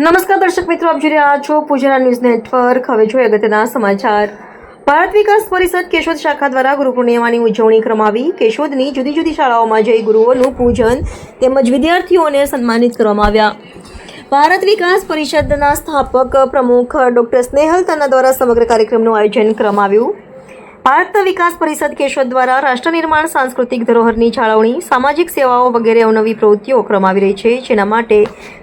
નમસ્કાર દર્શક મિત્રો, આપ જોઈ રહ્યા છો પૂજના ન્યૂઝ નેટવર્ક. હવે જોઈએ અગત્યના સમાચાર. ભારત વિકાસ પરિષદ કેશોદ શાખા દ્વારા ગુરુ પૂર્ણિમાની ઉજવણી ક્રમાવી કેશોદની જુદી જુદી શાળાઓમાં જઈ ગુરુઓનું પૂજન તેમજ વિદ્યાર્થીઓને સન્માનિત કરવામાં આવ્યા. ભારત વિકાસ પરિષદના સ્થાપક પ્રમુખ ડોક્ટર સ્નેહલ તન્ના દ્વારા સમગ્ર કાર્યક્રમનું આયોજન કરવામાં આવ્યું. ભારત વિકાસ પરિષદ કેશોદ દ્વારા રાષ્ટ્ર નિર્માણ સાંસ્કૃતિક ધરોહરની જાળવણી, સામાજિક સેવાઓ વગેરે અવનવી પ્રવૃત્તિઓ કરવામાં રહી છે, જેના માટે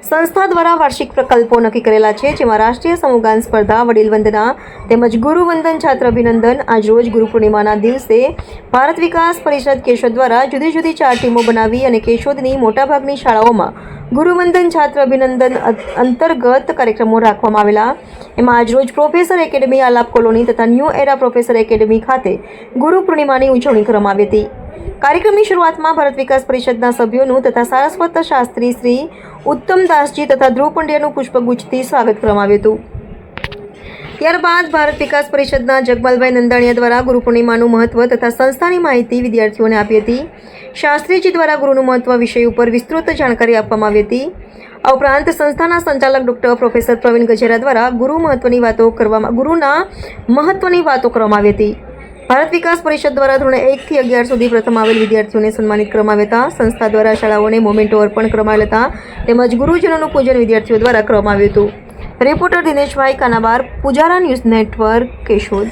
સંસ્થા દ્વારા વાર્ષિક પ્રકલ્પો નક્કી કરેલા છે, જેમાં રાષ્ટ્રીય સમૂહગાન સ્પર્ધા, વડીલ વંદના તેમજ ગુરુવંદન છાત્ર અભિનંદન આજરોજ ગુરુ પૂર્ણિમાના દિવસે ભારત વિકાસ પરિષદ કેશોદ દ્વારા જુદી જુદી ચાર ટીમો બનાવી અને કેશોદની મોટાભાગની શાળાઓમાં ગુરુવંદન છાત્ર અભિનંદન અંતર્ગત કાર્યક્રમો રાખવામાં આવેલા. એમાં આજરોજ પ્રોફેસર એકેડમી આલાપ કોલોની તથા ન્યૂ એરા પ્રોફેસર એકેડમી ખાતે ગુરુ પૂર્ણિમાની ઉજવણી કરવામાં આવી હતી. કાર્યક્રમની શરૂઆતમાં ભારત વિકાસ પરિષદના સભ્યોનું તથા સારસ્વત શાસ્ત્રી શ્રી ઉત્તમદાસજી તથા ધ્રુવ પંડ્યાનું પુષ્પગુચ્છથી સ્વાગત કરવામાં આવ્યું હતું. ત્યારબાદ ભારત વિકાસ પરિષદના જગપાલભાઈ નંદાણીયા દ્વારા ગુરુ પૂર્ણિમાનું મહત્વ તથા સંસ્થાની માહિતી વિદ્યાર્થીઓને આપી હતી. શાસ્ત્રીજી દ્વારા ગુરુનું મહત્વ વિષય ઉપર વિસ્તૃત જાણકારી આપવામાં આવી હતી. આ ઉપરાંત સંસ્થાના સંચાલક ડૉક્ટર પ્રોફેસર પ્રવીણ ગજેરા દ્વારા ગુરુ મહત્વની વાતો કરવામાં, ગુરુના મહત્વની વાતો કરવામાં આવી હતી. ભારત વિકાસ પરિષદ દ્વારા ધોરણ એકથી અગિયાર સુધી પ્રથમ આવેલ વિદ્યાર્થીઓને સન્માનિત કરવામાં આવ્યા હતા. સંસ્થા દ્વારા શાળાઓને મોમેન્ટો અર્પણ કરવામાં આવ્યા હતા. તેમજ ગુરુજનોનું પૂજન વિદ્યાર્થીઓ દ્વારા કરવામાં આવ્યું હતું. Reporter Dineshbhai Kanabar Pujara news network Keshod.